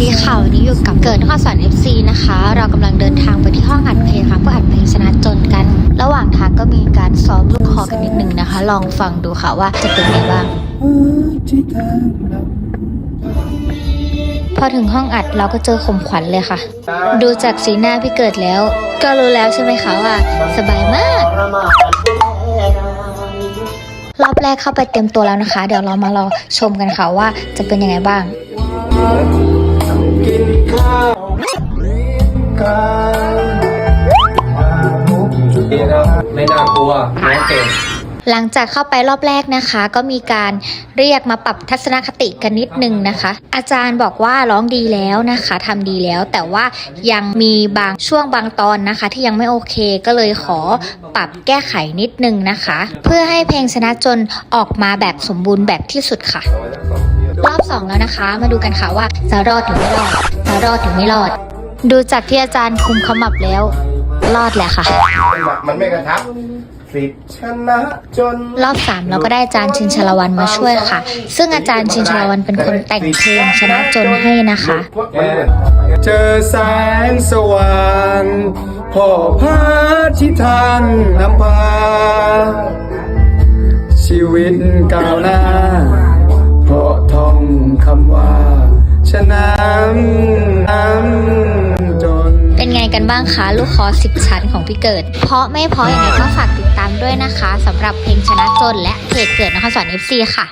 ดีค่ะวันนี้อยู่กับเกิดนครสวรรค์ FC นะคะ เรากำลังเดินทางไปที่ห้องอัดเพลงค่ะเพื่ออัดเพลงชนะจนกัน ระหว่างทางก็มีการซ้อมลูกคอกันนิดนึงนะคะ ลองฟังดูค่ะว่าจะเป็นไงบ้าง พอถึงห้องอัดเราก็เจอข่มขวัญเลยค่ะ ดูจากสีหน้าพี่เกิดแล้ว ก็รู้แล้วใช่ไหมคะว่า สบายมากรอบแรกเข้าไปเต็มตัวแล้วนะคะ เดี๋ยวเรามารอชมกันค่ะว่าจะเป็นยังไงบ้าง ดีนะไม่น่ากลัวน้องเก่งหลังจากเข้าไปรอบแรกนะคะ ก็มีการเรียกมาปรับทัศนคติกันนิดนึงนะคะ อาจารย์บอกว่าร้องดีแล้วนะคะทำดีแล้ว แต่ว่ายังมีบางช่วงบางตอนนะคะ ที่ยังไม่โอเคก็เลยขอปรับแก้ไขนิดนึงนะคะ เพื่อให้เพลงชนะจนออกมาแบบสมบูรณ์แบบที่สุดค่ะ รอบสองแล้วนะคะ มาดูกันค่ะว่าจะรอดหรือไม่รอดจะรอดหรือไม่รอด ดูจากที่อาจารย์คุมขมับแล้ว รอดแหละค่ะ มันไม่กระทับสิบชนะจนรอบสามเราก็ได้อาจารย์ชินชลวันมาช่วยค่ะ ซึ่งอาจารย์ชินชลวันเป็นคนแต่งเพลงชนะจนให้นะคะ เจอแสงสว่างพ่อพระที่ท่านนำพาชีวิตก้าวหน้า ชนะจน เป็นไงกันบ้างคะ ลูกคอสิบชั้นของพี่เกิด เพราะไม่เพราะยังไงก็ฝากติดตามด้วยนะคะสำหรับเพลงชนะจนและเพจเกิดนครสวรรค์ FC ค่ะ